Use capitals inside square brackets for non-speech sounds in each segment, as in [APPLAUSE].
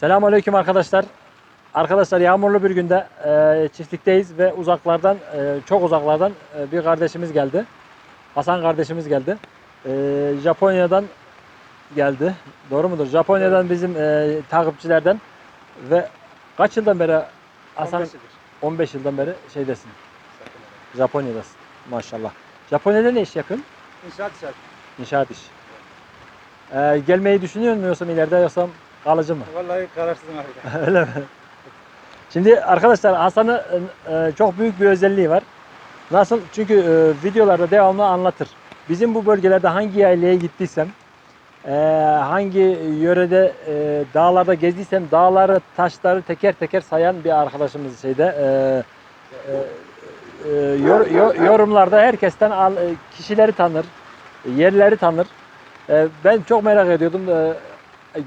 Selamünaleyküm arkadaşlar. Arkadaşlar yağmurlu bir günde e, çiftlikteyiz ve uzaklardan e, çok uzaklardan e, bir kardeşimiz geldi. Hasan kardeşimiz geldi. E, Japonya'dan geldi. Doğru mudur? Japonya'dan bizim e, takipçilerden ve kaç yıldan beri Hasan 15 yıldır. 15 yıldan beri şeydesin. Japonya'dasın. Maşallah. Japonya'da ne iş yapıyorsun? İnşaat işi. İnşaat iş. E, gelmeyi düşünüyor musun yoksa ileride yoksa kalıcı mı? Vallahi kararsızım abi. [LAUGHS] Öyle mi? Şimdi arkadaşlar Hasan'ın e, çok büyük bir özelliği var. Nasıl? Çünkü e, videolarda devamlı anlatır. Bizim bu bölgelerde hangi yaylaya gittiysem, e, hangi yörede e, dağlarda gezdiysem dağları, taşları teker teker sayan bir arkadaşımız şeyde e, e, e, yor- yo- yorumlarda herkesten al, kişileri tanır, yerleri tanır. E, ben çok merak ediyordum. E,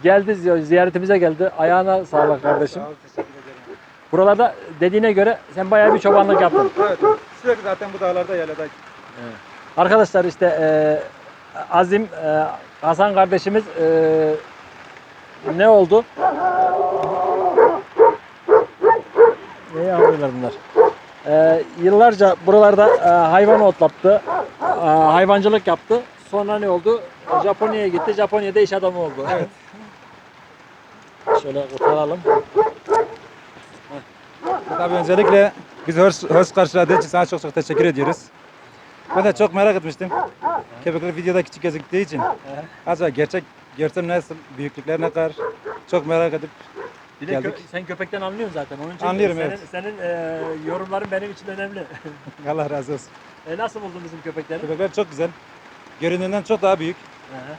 geldi zi- ziyaretimize geldi. Ayağına sağlık kardeşim. Sağ ol, teşekkür ederim. Buralarda dediğine göre sen bayağı bir çobanlık yaptın. Evet, sürekli zaten bu dağlarda yaylada. Arkadaşlar işte e, Azim e, Hasan kardeşimiz e, ne oldu? Ne yapıyorlar bunlar? E, yıllarca buralarda e, hayvan otlattı. e, hayvancılık yaptı. Sonra ne oldu? Japonya'ya gitti. Japonya'da iş adamı oldu. Evet. Şöyle kurtaralım. Tabii öncelikle bizi hoş, hoş karşıladığı için sana çok çok teşekkür ediyoruz. Ben de çok merak etmiştim. Köpekler videoda küçük gözüktüğü için. Acaba gerçek görsem nasıl, büyüklükler ne kadar çok merak edip Bir de Geldik. kö- sen köpekten anlıyorsun zaten. Onun için Anlıyorum, senin, evet. senin e, yorumların benim için önemli. [LAUGHS] Allah razı olsun. e, nasıl buldun bizim köpekleri? Köpekler çok güzel. Göründüğünden çok daha büyük. Aha.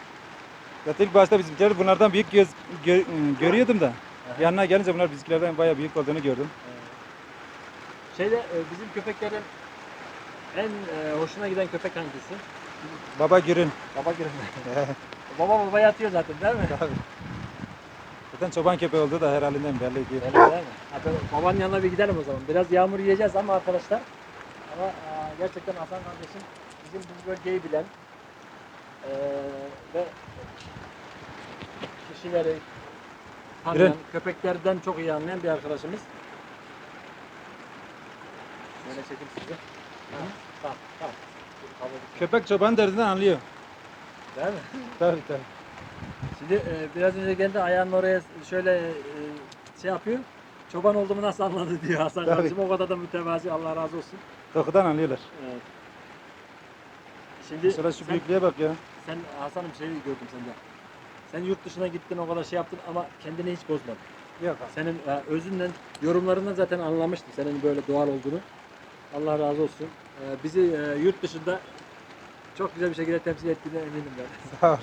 Zaten ilk başta bizimkiler bunlardan büyük göz, gö- görüyordum da. Yanına gelince bunlar bizimkilerden bayağı büyük olduğunu gördüm. Şeyde e, bizim köpeklerin en e, hoşuna giden köpek hangisi? Baba Gürün. Baba gibi. [LAUGHS] Baba babaya atıyor zaten değil mi? Zaten çoban köpeği olduğu da her halinden belli ki. Öyle değil mi? Hadi babanın yanına bir gidelim o zaman. Biraz yağmur yiyeceğiz ama arkadaşlar. Ama e, gerçekten Hasan kardeşim bizim bu bölgeyi bilen e, ve kişileri tanıyan, köpeklerden çok iyi anlayan bir arkadaşımız. Böyle çekeyim sizi. Ha, Tamam, tamam. Köpek çoban derdinden anlıyor. Değil mi? [LAUGHS] Tabii tabii. Şimdi e, biraz önce geldi ayağının oraya şöyle e, şey yapıyor. Çoban olduğumu nasıl anladı diyor Hasan Tabii. kardeşim. O kadar da mütevazi Allah razı olsun. Kokudan anlıyorlar. Evet. Şimdi Şurada şu sen, büyüklüğe bak ya. Sen Hasan'ım şey gördüm sende. Sen yurt dışına gittin o kadar şey yaptın ama kendini hiç bozmadın. Yok Senin e, özünden, yorumlarından zaten anlamıştım senin böyle doğal olduğunu. Allah razı olsun. E, bizi e, yurt dışında çok güzel bir şekilde temsil ettiğine eminim ben. [LAUGHS] Sağ ol.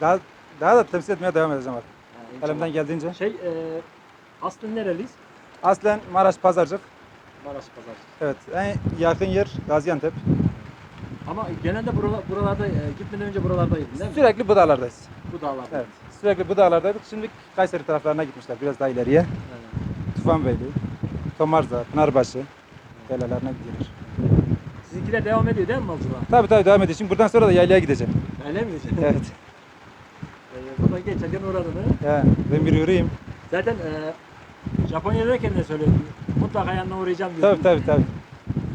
Daha, daha da temsil etmeye devam edeceğim artık. Ha. Elimden geldiğince. Şey, e, aslında nereliyiz? Aslen Maraş Pazarcık. Maraş Pazar. Evet. En yakın yer Gaziantep. Ama genelde buralar, buralarda e, gitmeden önce buralardaydın değil mi? Sürekli bu dağlardayız. Bu dağlarda. Evet. Sürekli bu dağlardaydık. Şimdi Kayseri taraflarına gitmişler. Biraz daha ileriye. Evet. Tufanbeyli, Tomarza, Pınarbaşı. Yaylalarına gidiyorlar. Sizinkiler devam ediyor değil mi malcılığa? Tabii tabii devam ediyor. Şimdi buradan sonra da yaylaya gideceğim. Öyle mi? Evet. [LAUGHS] e, buradan geçerken uğradın ha? Ya, ben bir yürüyeyim. Zaten e, Japonya'dayken de söylüyordun. Mutlaka yanına uğrayacağım diyordun. Tabii tabii tabii.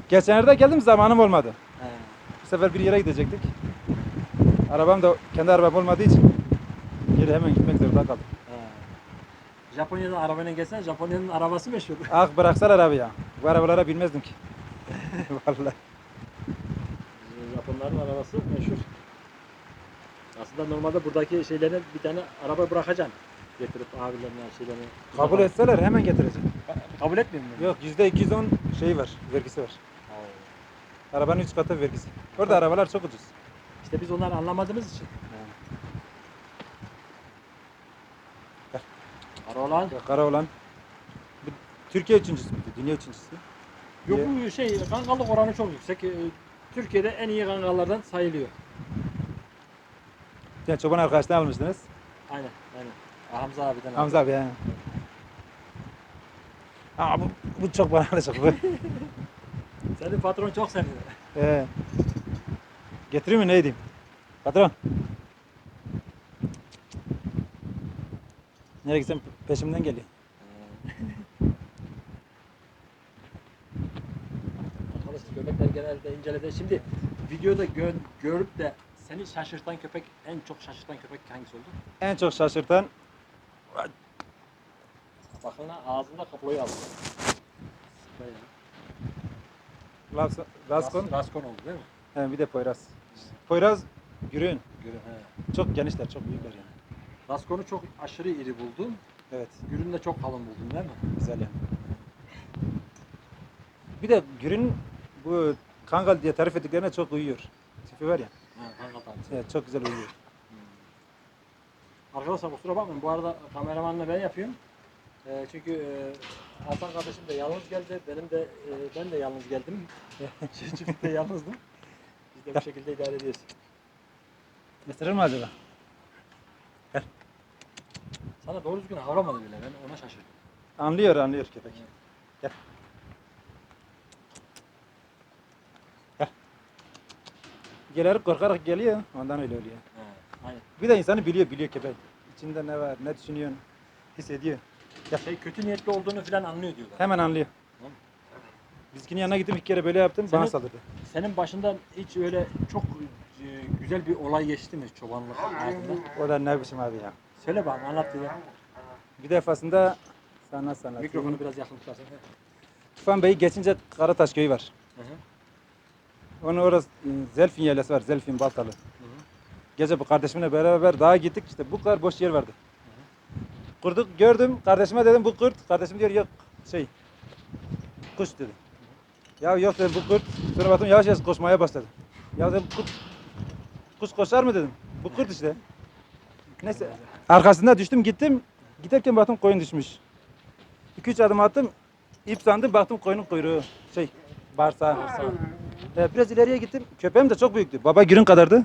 Geçenlerde geldim zamanım olmadı. Sefer bir yere gidecektik. Arabam da kendi arabam olmadığı için geri hemen gitmek zorunda kaldım. Japonya'dan arabayla gelsen Japonya'nın arabası meşhur. Ah bıraksalar abi ya. Bu arabalara binmezdim ki. [LAUGHS] Vallahi. Japonların arabası meşhur. Aslında normalde buradaki şeylerine bir tane araba bırakacaksın. Getirip abilerine şeylerini. Kabul etseler hemen getireceğim. Kabul etmiyor mu? Yok yüzde 210 şeyi var, vergisi var. Arabanın 3 katı vergisi. Orada arabalar çok ucuz. İşte biz onları anlamadığımız için. Kara olan. Bu Türkiye üçüncüsü müydü? Dünya üçüncüsü. Yok bu şey kangallık oranı çok yüksek. Ee, Türkiye'de en iyi kangallardan sayılıyor. Yani çoban arkadaştan almıştınız. Aynen, aynen. Hamza abiden. Hamza abi ya. Aa, bu, bu çok bana alacak [LAUGHS] bu. Senin patron çok seviyor. Ee, getireyim mi ne edeyim? Patron. Nereye gitsem peşimden geliyor. Arkadaşlar köpekler genelde inceledi. Şimdi videoda gö- görüp de seni şaşırtan köpek, en çok şaşırtan köpek hangisi oldu? En çok şaşırtan Bakın ağzında kaployu aldı. Bayağı. Las- Raskon, Ras- Raskon oldu değil mi? he, bir de Poyraz. Poyraz Gürün. Görün. He. Çok genişler, çok büyükler yani. Raskon'u çok aşırı iri buldun. Evet, Gürünü de çok kalın buldun değil mi? güzel yani. Bir de Gürün bu Kangal diye tarif ettiklerine çok uyuyor. Tipi var ya. Ha, kanka tanesi. Evet, çok güzel uyuyor. Arkadaşlar kusura bakmayın bu arada kameramanla ben yapıyorum. Ee, çünkü e, Hasan kardeşim de yalnız geldi. Benim de e, ben de yalnız geldim. [LAUGHS] Çiftlikte yalnızdım. Biz de bu şekilde idare ediyoruz. Getirir mi acaba? Sana doğru düzgün havramadı bile. Ben ona şaşırdım. Anlıyor, anlıyor köpek. Gel. Gel. Gelir korkarak geliyor, ondan öyle oluyor. He, aynen. Bir de insanı biliyor, biliyor köpek. İçinde ne var, ne düşünüyorsun, hissediyor. Şey kötü niyetli olduğunu falan anlıyor diyorlar. Hemen anlıyor. Bizkinin yanına gittim iki kere böyle yaptım, bana Senin- saldırdı. Senin başından hiç öyle çok e, güzel bir olay geçti mi çobanlık hayatında? O da ne biçim abi ya. Söyle bana anlat diye. Bir defasında sana sana. Mikrofonu biraz yakın tutarsan. Tufan Bey geçince Karataş köyü var. Hı hı. Onun orası e, Zelfin yerlisi var, Zelfin Baltalı. Hı hı. Gece bu kardeşimle beraber dağa gittik işte bu kadar boş yer vardı. Kurduk gördüm kardeşime dedim bu kurt. Kardeşim diyor yok şey kuş dedi. Ya yok dedim bu kurt. Sonra baktım yavaş yavaş koşmaya başladı. Ya dedim kurt kuş koşar mı dedim. Bu kurt işte. Neyse arkasında düştüm gittim. Giderken baktım koyun düşmüş. 2-3 adım attım. ip sandım baktım koyunun kuyruğu şey bağırsağı. Ee, biraz ileriye gittim. Köpeğim de çok büyüktü. Baba gürün kadardı.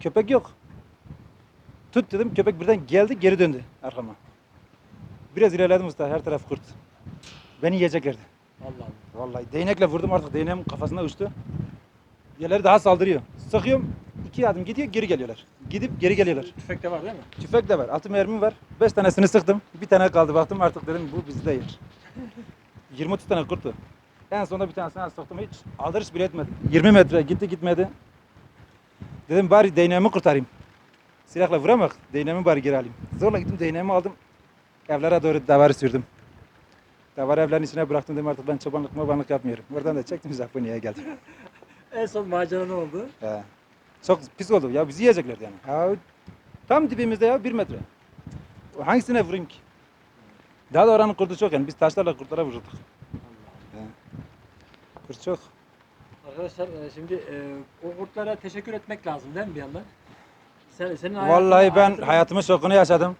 Köpek yok. Tut dedim. Köpek birden geldi geri döndü arkama. Biraz ilerledim usta. Her taraf kurt. Beni yiyeceklerdi. Allah Allah. Vallahi değnekle vurdum artık değneğim kafasına uçtu. Diğerleri daha saldırıyor. Sıkıyorum. iki adım gidiyor geri geliyorlar. Gidip geri geliyorlar. Tüfek de var değil mi? Tüfek de var. Altı mermim var. Beş tanesini sıktım. Bir tane kaldı. Baktım artık dedim bu bizi de yer. [LAUGHS] 20-30 tane kurttu. En sonunda bir tanesini sıktım. Hiç aldırış bile etmedi. 20 metre gitti gitmedi. Dedim bari değneğimi kurtarayım. Silahla vuramak. Değneğimi bari geri alayım. Zorla gittim değneğimi aldım. Evlere doğru davarı sürdüm. Davarı evlerin içine bıraktım dedim artık ben çobanlık mobanlık yapmıyorum. Oradan da çektim Japonya'ya geldim. [LAUGHS] En son macera ne oldu? He. Çok pis oldu. Ya bizi yiyeceklerdi yani. Ya, tam dibimizde ya bir metre. Hangisine vurayım ki? Daha da oranın kurdu çok yani. Biz taşlarla kurtlara vururduk. Kurt çok. Arkadaşlar e, şimdi e, o kurtlara teşekkür etmek lazım değil mi bir yandan? Sen, senin Vallahi ben hayatın- hayatımın şokunu yaşadım.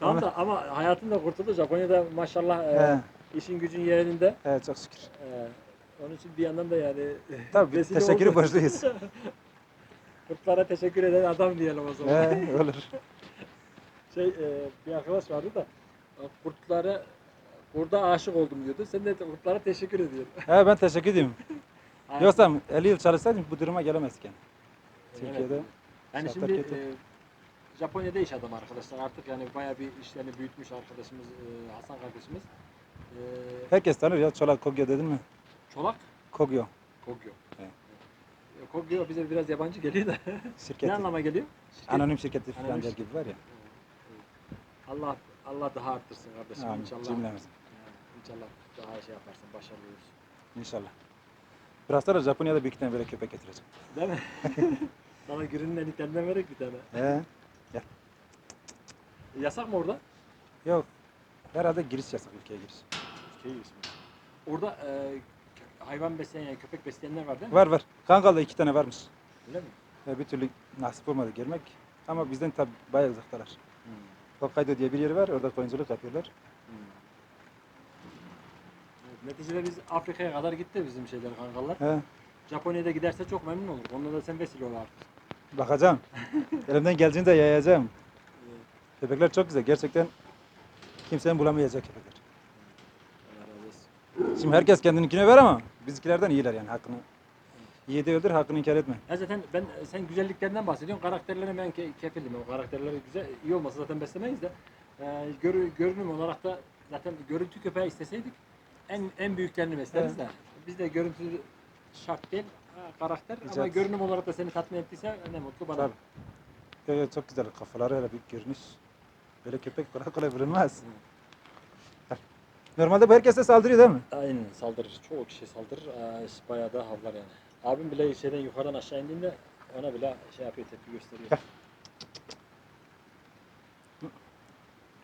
Tamam da ama hayatın da kurtuldu. Japonya'da maşallah e, He. işin gücün yerinde. He, çok şükür. E, onun için bir yandan da yani [LAUGHS] Tabii vesile teşekkürü oldu. borçluyuz. [LAUGHS] Kurtlara teşekkür eden adam diyelim o zaman. He, olur. [LAUGHS] Şey e, bir arkadaş vardı da kurtlara kurda aşık oldum diyordu. Sen de kurtlara teşekkür ediyorsun. He, ben teşekkür ediyorum. Yoksa 50 yıl çalışsaydım bu duruma. Evet. Türkiye'de. Yani şartlar şimdi kötü. e, Japonya'da iş adamı arkadaşlar. Artık yani bayağı bir işlerini büyütmüş arkadaşımız e, Hasan kardeşimiz. E, Herkes tanır ya. Çolak Kogyo dedin mi? Çolak Kogyo. Kogyo. Evet. E, Kogyo bize biraz yabancı geliyor da. Şirketi. ne anlama geliyor? Şirket- Anonim şirketi falan Anonim der şirket. gibi var ya. Allah Allah daha arttırsın kardeşim Amin. inşallah. Cümlemiz. Yani inşallah daha şey yaparsın, başarılı olursun. İnşallah. Biraz sonra Japonya'da bir iki tane böyle köpek getireceğim. Değil mi? [LAUGHS] Sana Gürün'ün eliklerinden verek bir tane. He? E, yasak mı orada? Yok. Herhalde giriş yasak ülkeye giriş. Şey ismi. Orada e, hayvan besleyen, yani köpek besleyenler var değil mi? Var var. Kangal'da iki tane varmış. Öyle mi? Ve bir türlü nasip olmadı gelmek. Ama bizden tabi bayağı uzaktalar. Hmm. Hokkaido diye bir yer var. Orada koyunculuk yapıyorlar. Hmm. Evet, neticede biz Afrika'ya kadar gitti bizim şeyler kangallar. He. Japonya'da giderse çok memnun olur. Onda da sen vesile ol artık. Bakacağım. [LAUGHS] Elimden geldiğinde yayacağım. Evet, Köpekler çok güzel. Gerçekten kimsenin bulamayacak köpekler. Şimdi herkes kendininkine ver ama bizimkilerden iyiler yani hakkını. İyi de öldür hakkını inkar etme. Ya zaten ben sen güzelliklerinden bahsediyorsun. Karakterlerine ben ke- kefilim. O karakterleri güzel iyi olmasa zaten beslemeyiz de. e, görü- görünüm olarak da zaten görüntü köpeği isteseydik en en büyüklerini besleriz de. Biz de görüntü şart değil, karakter ama Güzel. görünüm olarak da seni tatmin ettiyse ne mutlu bana. Tabii. Evet, çok güzel kafaları öyle bir görünüş. Böyle köpek kolay kolay vurulmaz. Normalde bu herkese saldırıyor değil mi? Aynen saldırır. Çoğu kişi saldırır. Ee, bayağı da havlar yani. Abim bile şeyden yukarıdan aşağı indiğinde ona bile şey yapıyor, tepki gösteriyor.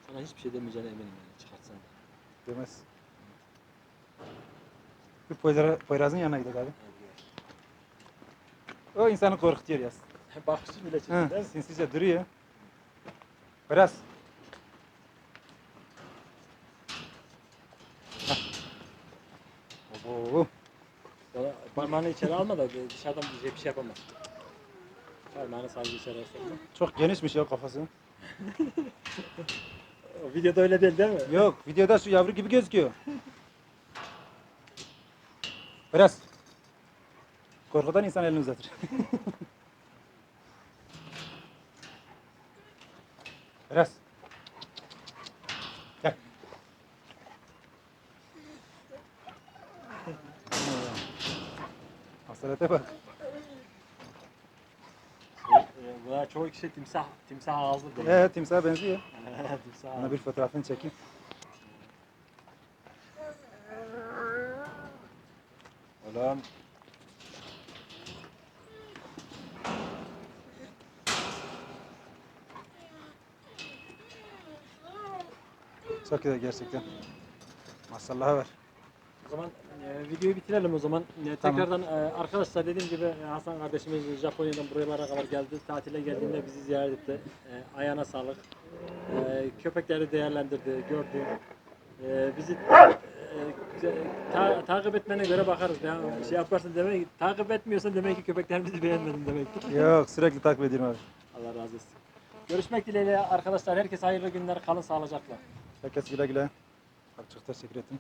Sana hiçbir şey demeyeceğine eminim yani çıkartsan da. Demez. Bir Poyraz- Poyraz'ın yanına gidelim abi. O insanı korkutuyor ya. [LAUGHS] Bakışı bile Hı, değil mi? sinsice duruyor. Hah. Obo. Sonra parmağını içeri alma da dışarıdan bir şey yapamaz. Parmağını sadece içeri sokma. Çok genişmiş ya kafası. [LAUGHS] O videoda öyle değil değil mi? Yok, videoda şu yavru gibi gözüküyor. Biraz. Korkudan insan elini uzatır. [LAUGHS] Biraz. Gel. [LAUGHS] Hasarete bak. Buna çoğu kişi timsah, timsah ağızlı diyor. Evet, timsaha benziyor. [LAUGHS] timsah Ona bir fotoğrafını çekeyim. Ulan Çok güzel gerçekten. Maşallah var. O zaman e, videoyu bitirelim o zaman. E, Tamam. tekrardan e, arkadaşlar dediğim gibi e, Hasan kardeşimiz Japonya'dan buralara kadar geldi. Tatile geldiğinde bizi ziyaret etti. E, ayağına sağlık. E, köpekleri değerlendirdi, gördü. E, bizi e, ta- takip etmene göre bakarız. Yani şey yaparsın demek ki takip etmiyorsan demek ki köpeklerimizi beğenmedin demektir. [LAUGHS] Yok, sürekli takip ediyorum abi. Allah razı olsun. Görüşmek dileğiyle arkadaşlar. Herkese hayırlı günler. Kalın sağlıcakla. Herkes güle güle. Teşekkür ettim.